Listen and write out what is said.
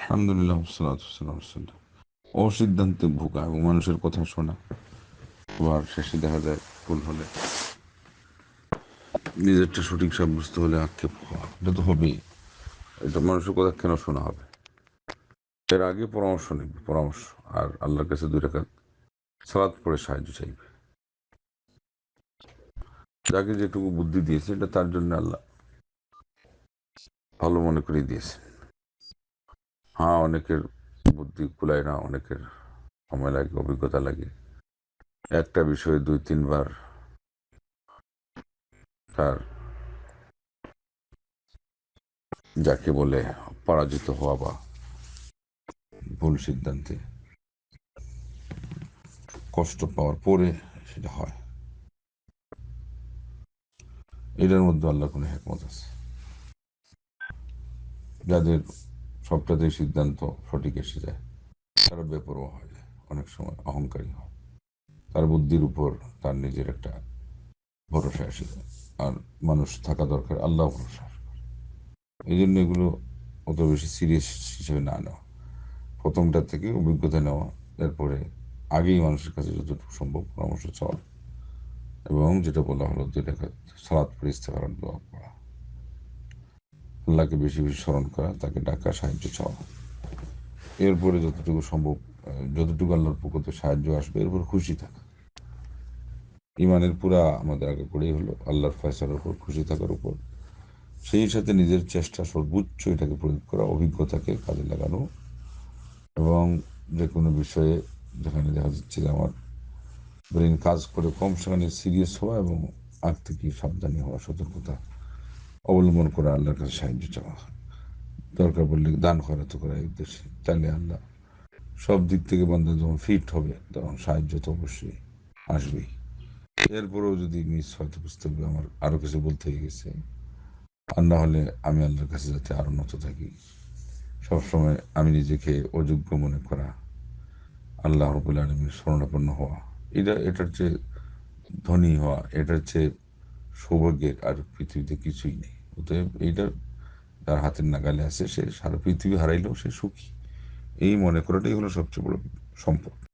আলহামদুলিল্লাহ অসিদ্ধান্তে ভোগা এবং মানুষের কথা শোনা। আবার শেষে দেখা যায় ভুল হলে নিজেরটা সঠিক সাব্যস্ত হলে আক্ষেপ হওয়া। এটা তো হবেই। এটা মানুষের কথা কেন শোনা হবে? এর আগে পরামর্শ নেবে, পরামর্শ। আর আল্লাহর কাছে দুই টাকা সালাদ পড়ে সাহায্য চাইবে। যাকে যেটুকু বুদ্ধি দিয়েছে, এটা তার জন্য আল্লাহ ভালো মনে করে দিয়েছে হ্যাঁ অনেকের বুদ্ধি কুলায় না, অনেকের সময় লাগে, অভিজ্ঞতা লাগে। একটা বিষয়ে দুই, তিনবার তার যাকে বলে পরাজিত হওয়া বা ভুল সিদ্ধান্তে কষ্ট পাওয়ার পরে সেটা হয়। এটার মধ্যে আল্লাহ কোনো হেকমত আছে? যাদের সবটাতেই সিদ্ধান্ত সঠিক এসে যায়। তারা বেপরোয়া হয়ে যায় অনেক সময় অহংকারী হয়। তার বুদ্ধির উপর তার নিজের একটা ভরসা এসে যায়। আর মানুষ থাকা দরকার, আল্লাহ ভরসা এই জন্য এগুলো অত বেশি সিরিয়াস হিসেবে না নেওয়া। প্রথমটা থেকে অভিজ্ঞতা নেওয়া এরপরে আগেই মানুষের কাছে যতটুকু সম্ভব পরামর্শ চাওয়া। এবং যেটা বলা হলো দুই টাকা সালাদ পরে ইস্তেফারার দোয়া আল্লাহকে বেশি বেশি স্মরণ করা, তাকে ডাকা সাহায্য চাওয়া। এরপরে যতটুকু সম্ভব যতটুকু আল্লাহর পক্ষতে সাহায্য আসবে এরপর খুশি থাকা। ইমানের পুরা আমাদের আগে করেই হলো, আল্লাহর ফয়সালার উপর খুশি থাকার উপর। সেই সাথে নিজের চেষ্টা সর্বোচ্চ এটাকে প্রয়োগ করা, অভিজ্ঞতাকে কাজে লাগানো। এবং যে কোনো বিষয়ে যেখানে দেখা যাচ্ছে যে আমার ব্রেন কাজ করে কম, সেখানে সিরিয়াস হওয়া এবং আগ থেকে সাবধানী হওয়া, সতর্কতা অবলম্বন করা আল্লাহর কাছে সাহায্য চাওয়া দরকার পড়লে দান করা এই উদ্দেশ্যে। তাহলে আল্লাহ সব দিক থেকে বান্ধব যখন ফিট হবে, তখন সাহায্য তো অবশ্যই আসবেই। এরপরেও যদি মিস হয়তো বুঝতে হবে আমার আরও কিছু বলতে হয়ে গেছে, আর না হলে আমি আল্লাহর কাছে যাতে আরও নত থাকি। সবসময় আমি নিজেকে অযোগ্য মনে করা, আল্লাহ রবুল আলমীর স্মরণাপন্ন হওয়া, এটা, এটার চেয়ে ধনী হওয়া, এটার চেয়ে সৌভাগ্যের আর পৃথিবীতে কিছুই নেই। অতএব এইটা তার হাতের নাগালে আছে, সে সারা পৃথিবী হারাইলেও সে সুখী। এই মনে করাটাই হলো সবচেয়ে বড় সম্পদ।